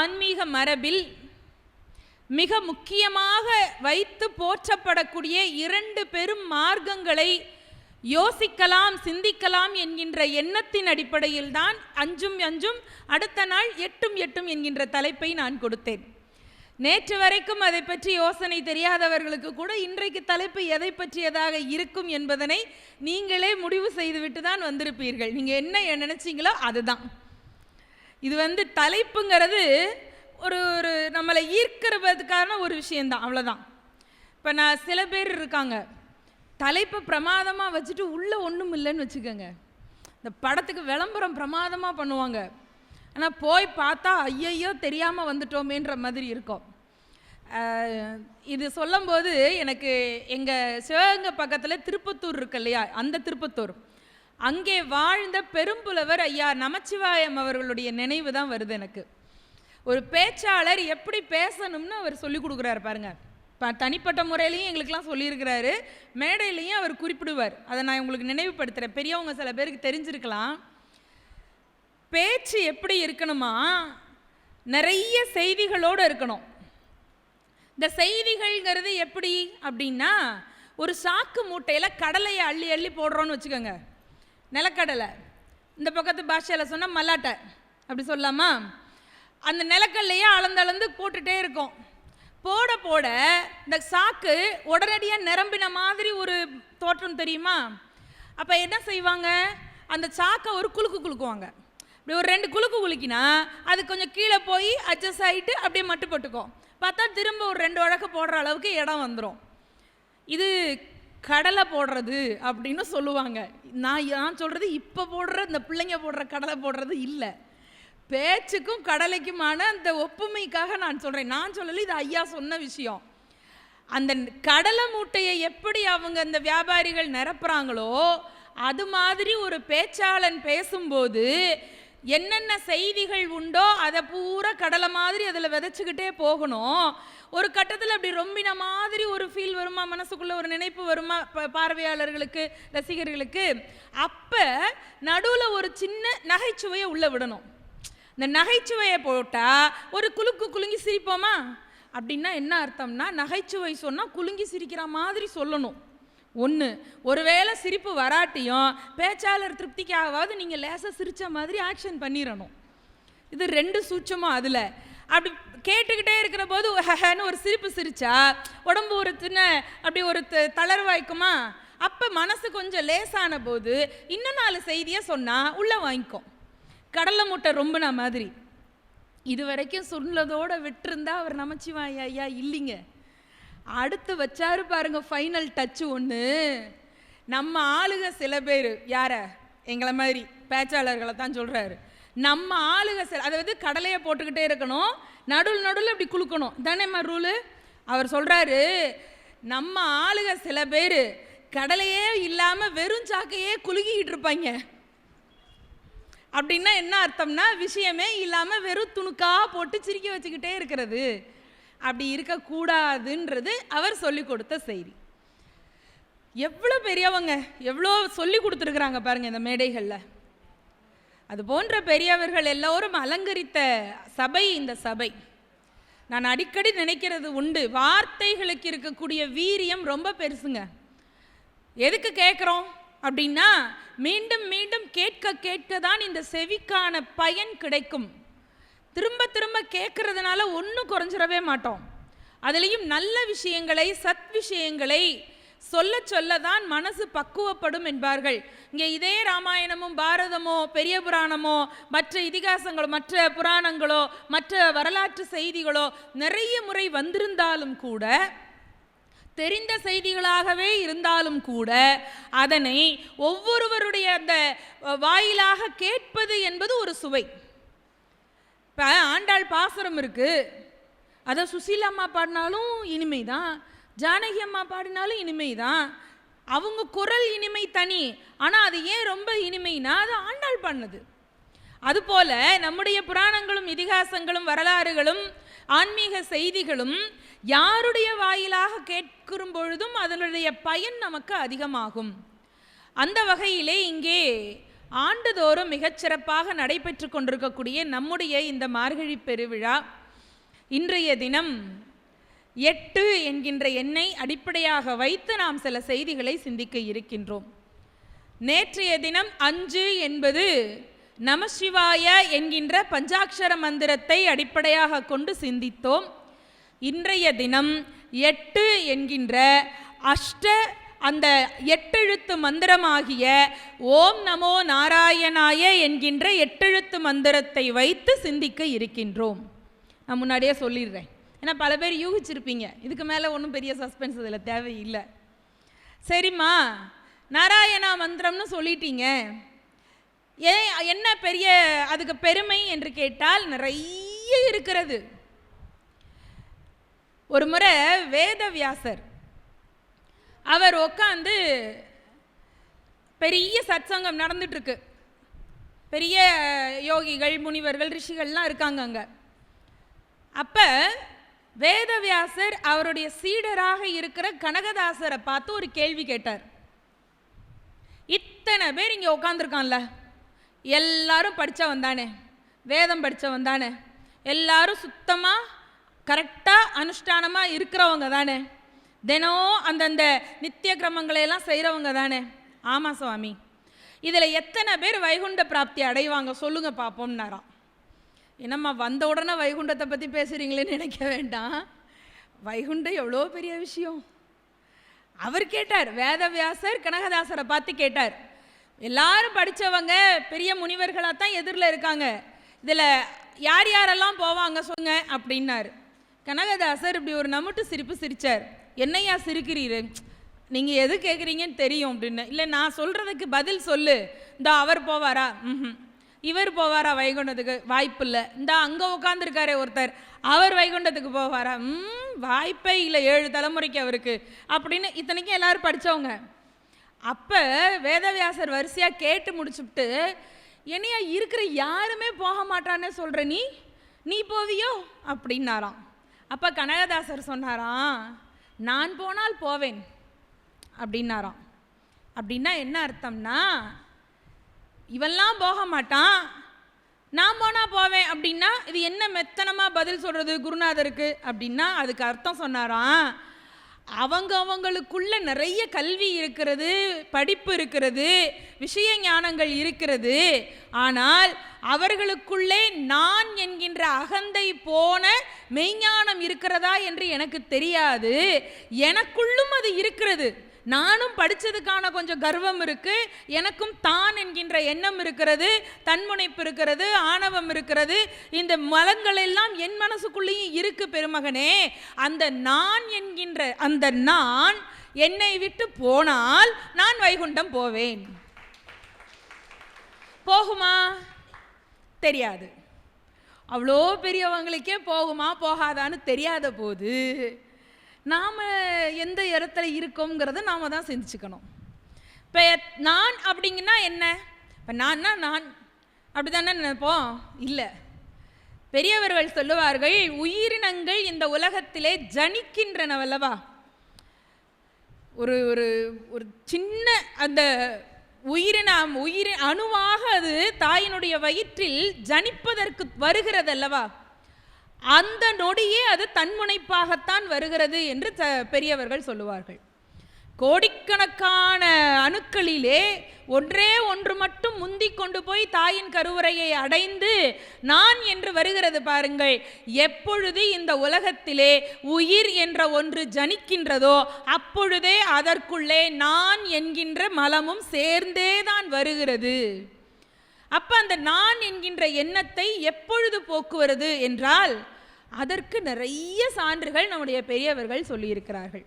ஆன்மீக மரபில் மிக முக்கியமாக வைத்து போற்றப்படக்கூடிய இரண்டு பெரும் மார்க்கங்களை யோசிக்கலாம் சிந்திக்கலாம் என்கின்ற எண்ணத்தின் அடிப்படையில் தான் அஞ்சும் அஞ்சும் அடுத்த நாள் எட்டும் எட்டும் என்கின்ற தலைப்பை நான் கொடுத்தேன். நேற்று வரைக்கும் அதை பற்றி யோசனை தெரியாதவர்களுக்கு கூட இன்றைக்கு தலைப்பு எதை பற்றியதாக இருக்கும் என்பதனை நீங்களே முடிவு செய்துவிட்டு தான் வந்திருப்பீர்கள். நீங்கள் என்ன நினைச்சீங்களோ அதுதான். இது வந்து தலைப்புங்கிறது ஒரு ஒரு நம்மளை ஈர்க்கிறதுக்கான ஒரு விஷயந்தான் அவ்வளோதான் இப்போ நான் சில பேர் இருக்காங்க. தலைப்பை பிரமாதமாக வச்சுட்டு உள்ளே ஒன்றும் இல்லைன்னு வச்சுக்கோங்க. இந்த படத்துக்கு விளம்பரம் பிரமாதமாக பண்ணுவாங்க. ஆனால் போய் பார்த்தா ஐயையோ தெரியாமல் வந்துட்டோமேன்ற மாதிரி இருக்கும். இது சொல்லும்போது எனக்கு எங்கள் சிவகங்கை பக்கத்தில் திருப்பத்தூர் இருக்கு இல்லையா? அந்த திருப்பத்தூர். அங்கே வாழ்ந்த பெரும்புலவர் ஐயா நமச்சிவாயம் அவர்களுடைய நினைவு தான் வருது எனக்கு. ஒரு பேச்சாளர் எப்படி பேசணும்னு அவர் சொல்லி கொடுக்குறாரு பாருங்க. இப்போ தனிப்பட்ட முறையிலையும் எங்களுக்கெல்லாம் சொல்லியிருக்கிறாரு. மேடையிலையும் அவர் குறிப்பிடுவார். அதை நான் உங்களுக்கு நினைவுபடுத்துகிறேன் பெரியவங்க சில பேருக்கு தெரிஞ்சிருக்கலாம். பேச்சு எப்படி இருக்கணுமா? நிறைய செய்திகளோடு இருக்கணும். இந்த செய்திகள்ங்கிறது எப்படி அப்படின்னா ஒரு சாக்கு மூட்டையில் கடலையை அள்ளி அள்ளி போடுறோன்னு வச்சுக்கோங்க. நிலக்கடலை. இந்த பக்கத்து பாஷையில் சொன்னால் மல்லாட்டை. அப்படி சொல்லலாமா? அந்த நிலக்கல்லையே அளந்து அளந்து இருக்கும். போட போட இந்த சாக்கு உடனடியாக நிரம்பின மாதிரி ஒரு தோற்றம் தெரியுமா? அப்போ என்ன செய்வாங்க? அந்த சாக்கை ஒரு குலுக்கு குலுக்குவாங்க. இப்படி ஒரு ரெண்டு குலுக்கு குலுக்கினா அது கொஞ்சம் கீழே போய் அட்ஜஸ்ட் ஆகிட்டு அப்படியே மட்டுப்பட்டுக்கும் பார்த்தா திரும்ப ஒரு ரெண்டு உழக்க போடுற அளவுக்கு இடம் வந்துடும் இது கடலை போடுறது அப்படின்னு சொல்லுவாங்க. நான் நான் சொல்கிறது இப்போ போடுற இந்த பிள்ளைங்க போடுற கடலை போடுறது இல்லை. பேச்சுக்கும் கடலைக்குமான அந்த ஒப்புமைக்காக நான் சொல்கிறேன் நான் சொல்லலை இது ஐயா சொன்ன விஷயம். அந்த கடலை மூட்டையை எப்படி அவங்க அந்த வியாபாரிகள் நிரப்புறாங்களோ அது மாதிரி ஒரு பேச்சாளன் பேசும்போது என்னென்ன செய்திகள் உண்டோ அதை பூரா கடலை மாதிரி அதில் விதைச்சிக்கிட்டே போகணும். ஒரு கட்டத்தில் அப்படி ரொம்பின மாதிரி ஒரு ஃபீல் வருமா? மனசுக்குள்ளே ஒரு நினைப்பு வருமா? பார்வையாளர்களுக்கு ரசிகர்களுக்கு? அப்போ நடுவில் ஒரு சின்ன நகைச்சுவையை உள்ளே விடணும். இந்த நகைச்சுவையை போட்டால் ஒரு குலுக்கு குலுங்கி சிரிப்போமா? அப்படின்னா என்ன அர்த்தம்னா நகைச்சுவை சொன்னால் குலுங்கி சிரிக்கிற மாதிரி சொல்லணும். ஒன்று ஒருவேளை சிரிப்பு வராட்டியும் பேச்சாளர் திருப்திக்காகவாவது நீங்கள் லேசாக சிரித்த மாதிரி ஆக்ஷன் பண்ணிடணும் இது ரெண்டு சூட்சமும் அதில். அப்படி கேட்டுக்கிட்டே இருக்கிற போது ஹஹன்னு ஒரு சிரிப்பு சிரிச்சா உடம்பு ஒரு சின்ன அப்படி ஒரு த- தளர்வாய்க்குமா அப்போ மனசு கொஞ்சம் லேசான போது இன்னும் நாலு செய்தியை சொன்னால் உள்ளே வாங்கிக்கும். கடலை மூட்டை ரொம்பின மாதிரி. இது வரைக்கும் சொன்னதோட விட்டுருந்தா அவர் நமச்சிவாய் ஐயா இல்லைங்க. அடுத்து வச்சாரு பாருங்க ஃபைனல் டச்சு ஒன்று நம்ம ஆளுக சில பேர் யார? எங்களை மாதிரி பேச்சாளர்களை தான் சொல்கிறாரு நம்ம ஆளுக சில அதாவது கடலையை போட்டுக்கிட்டே இருக்கணும் நடுவில் நடுவில் இப்படி குலுக்கணும். தானேம்மா ரூலு அவர் சொல்கிறாரு நம்ம ஆளுக சில பேர் கடலையே இல்லாமல் வெறும் சாக்கையே குலுக்கிக்கிட்டு இருப்பாங்க. அப்படின்னா என்ன அர்த்தம்னா விஷயமே இல்லாமல் வெறும் துணுக்காக போட்டு சிரிக்க வச்சுக்கிட்டே இருக்கிறது. அப்படி இருக்கக்கூடாதுன்றது அவர் சொல்லி கொடுத்த செய்தி. எவ்வளோ பெரியவங்க எவ்வளோ சொல்லி கொடுத்துருக்குறாங்க பாருங்கள் இந்த மேடைகளில். அது போன்ற பெரியவர்கள் எல்லோரும் அலங்கரித்த சபை இந்த சபை. நான் அடிக்கடி நினைக்கிறது உண்டு வார்த்தைகளுக்கு இருக்கக்கூடிய வீரியம் ரொம்ப பெருசுங்க. எதுக்கு கேட்குறோம் அப்படின்னா மீண்டும் மீண்டும் கேட்க கேட்க தான் இந்த செவிக்கான பயன் கிடைக்கும். திரும்ப திரும்ப கேட்கறதுனால ஒன்றும் குறைஞ்சிடவே மாட்டோம். அதுலேயும் நல்ல விஷயங்களை சத் விஷயங்களை சொல்ல சொல்ல தான் மனசு பக்குவப்படும் என்பார்கள். இங்கே இதே ராமாயணமும் பாரதமோ பெரிய புராணமோ மற்ற இதிகாசங்களோ மற்ற புராணங்களோ மற்ற வரலாற்று செய்திகளோ நிறைய முறை வந்திருந்தாலும் கூட தெரிந்த செய்திகளாகவே இருந்தாலும் கூட அதனை ஒவ்வொருவருடைய அந்த வாயிலாக கேட்பது என்பது ஒரு சுவை. இப்போ ஆண்டாள் பாசுரம் இருக்குது அதை சுசீலா அம்மா பாடினாலும் இனிமை தான் ஜானகி அம்மா பாடினாலும் இனிமை தான் அவங்க குரல் இனிமை தனி. ஆனால் அது ஏன் ரொம்ப இனிமைனா அது ஆண்டாள் பாடினது. அதுபோல நம்முடைய புராணங்களும் இதிகாசங்களும் வரலாறுகளும் ஆன்மீக செய்திகளும் யாருடைய வாயிலாக கேட்கும் பொழுதும் அதனுடைய பயன் நமக்கு அதிகமாகும். அந்த வகையிலே இங்கே ஆண்டுதோறும் மிகச்சிறப்பாக நடைபெற்று கொண்டிருக்கக்கூடிய நம்முடைய இந்த மார்கழி பெருவிழா இன்றைய தினம் எட்டு என்கின்ற எண்ணை அடிப்படையாக வைத்து நாம் சில செய்திகளை சிந்திக்க இருக்கின்றோம். நேற்றைய தினம் அஞ்சு என்பது நமசிவாய என்கின்ற பஞ்சாட்சர மந்திரத்தை அடிப்படையாக கொண்டு சிந்தித்தோம். இன்றைய தினம் எட்டு என்கின்ற அஷ்ட அந்த எட்டெழுத்து மந்திரமாகிய ஓம் நமோ நாராயணாய என்கின்ற எட்டெழுத்து மந்திரத்தை வைத்து சிந்திக்க இருக்கின்றோம். நான் முன்னாடியே சொல்லிடுறேன். ஏன்னா பல பேர் யூகிச்சிருப்பீங்க. இதுக்கு மேலே ஒன்றும் பெரிய சஸ்பென்ஸ் இதில் தேவையில்லை. சரிம்மா நாராயணா மந்திரம்னு சொல்லிட்டீங்க. ஏன் என்ன பெரிய அதுக்கு பெருமை என்று கேட்டால் நிறைய இருக்கிறது. ஒரு முறை வேதவியாசர் அவர் உட்காந்து பெரிய சத்சங்கம் நடந்துட்டுருக்கு. பெரிய யோகிகள் முனிவர்கள் ரிஷிகள்லாம் இருக்காங்க அங்கே. அப்போ வேதவியாசர் அவருடைய சீடராக இருக்கிற கனகதாசரை பார்த்து ஒரு கேள்வி கேட்டார். இத்தனை பேர் இங்கே உட்காந்துருக்கான்ல எல்லாரும் படித்தவன் தானே வேதம் படித்தவன் தானே எல்லாரும் சுத்தமாக கரெக்டாக அனுஷ்டானமாக இருக்கிறவங்க தானே. தினம் அந்தந்த நித்திய கிரமங்களை எல்லாம் செய்கிறவங்க தானே? ஆமாம் சுவாமி. இதில் எத்தனை பேர் வைகுண்ட பிராப்தி அடைவாங்க சொல்லுங்கள் பார்ப்போம்னாராம் என்னம்மா வந்த உடனே வைகுண்டத்தை பற்றி பேசுகிறீங்களேன்னு நினைக்க வேண்டாம். வைகுண்டம் எவ்வளோ பெரிய விஷயம். அவர் கேட்டார் வேதவியாசர் கனகதாசரை பார்த்து கேட்டார். எல்லாரும் படித்தவங்க பெரிய முனிவர்களாக தான் எதிரில் இருக்காங்க. இதில் யார் யாரெல்லாம் போவாங்க சொல்லுங்க அப்படின்னாரு. கனகதாசர் இப்படி ஒரு நமுட்டு சிரிப்பு சிரிச்சார். என்னையா சிரிக்கிறீரு? நீங்கள் எது கேட்குறீங்கன்னு தெரியும் அப்படின்னு. இல்லை நான் சொல்கிறதுக்கு பதில் சொல்லு. இந்த அவர் போவாரா? ம் இவர் போவாரா வைகுண்டத்துக்கு? வாய்ப்பு இல்லை. இந்த அங்கே உட்காந்துருக்காரே ஒருத்தர். அவர் வைகுண்டத்துக்கு போவாரா? ம் வாய்ப்பே இல்லை. ஏழு தலைமுறைக்கு அவருக்கு. அப்படின்னு இத்தனைக்கும் எல்லாரும் படித்தவங்க அப்போ வேதவியாசர் வரிசையாக கேட்டு முடிச்சுட்டு என்னையா இருக்கிற யாருமே போக மாட்டானே சொல்கிற நீ? நீ போவியோ? அப்படின்னாராம். அப்போ கனகதாசர் சொன்னாராம் நான் போனால் போவேன் அப்படின்னாராம். அப்படின்னா என்ன அர்த்தம்னா இவெல்லாம் போக மாட்டான் நான் போனால் போவேன் அப்படின்னா இது என்ன மெத்தனமாக பதில் சொல்கிறது குருநாதருக்கு? அப்படின்னா அதுக்கு அர்த்தம் சொன்னாராம் அவங்க அவங்களுக்குள்ள நிறைய கல்வி இருக்கிறது படிப்பு இருக்கிறது விஷய ஞானங்கள் இருக்கிறது ஆனால் அவர்களுக்குள்ளே நான் என்கின்ற அகந்தை போன மெய்ஞானம் இருக்கிறதா என்று எனக்கு தெரியாது. எனக்குள்ளும் அது இருக்கிறது. நானும் படித்ததுக்கான கொஞ்சம் கர்வம் இருக்குது எனக்கும் தான் என்கின்ற எண்ணம் இருக்கிறது. தன்முனைப்பு இருக்கிறது ஆணவம் இருக்கிறது. இந்த மலங்கள் எல்லாம் என் மனசுக்குள்ளேயும் இருக்கு பெருமகனே. அந்த நான் என்கின்ற அந்த நான் என்னை விட்டு போனால் நான் வைகுண்டம் போவேன். போகுமா? தெரியாது. அவ்வளோ பெரியவங்களுக்கே போகுமா போகாதான்னு தெரியாத போது நாம் எந்த இடத்துல இருக்கோங்கிறத நாம் தான் சிந்திச்சுக்கணும். இப்போ நான் அப்படிங்கன்னா என்ன? இப்போ நான்னா நான் அப்படி தானே நினைப்போம்? இல்லை. பெரியவர்கள் சொல்லுவார்கள் உயிரினங்கள் இந்த உலகத்திலே ஜனிக்கின்றனவல்லவா ஒரு ஒரு ஒரு சின்ன அந்த உயிரினம் உயிரின் அணுவாக அது தாயினுடைய வயிற்றில் ஜனிப்பதற்கு வருகிறதல்லவா? அந்த நொடியே அது தன்முனைப்பாகத்தான் வருகிறது என்று பெரியவர்கள் சொல்லுவார்கள். கோடிக்கணக்கான அணுக்களிலே ஒன்றே ஒன்று மட்டும் முந்தி கொண்டு போய் தாயின் கருவறையை அடைந்து நான் என்று வருகிறது பாருங்கள். எப்பொழுது இந்த உலகத்திலே உயிர் என்ற ஒன்று ஜனிக்கின்றதோ அப்பொழுதே அதற்குள்ளே நான் என்கின்ற மலமும் சேர்ந்தே தான் வருகிறது. அப்போ அந்த நான் என்கின்ற எண்ணத்தை எப்பொழுது போக்குவது என்றால் அதற்கு நிறைய சான்றுகள் நம்முடைய பெரியவர்கள் சொல்லியிருக்கிறார்கள்.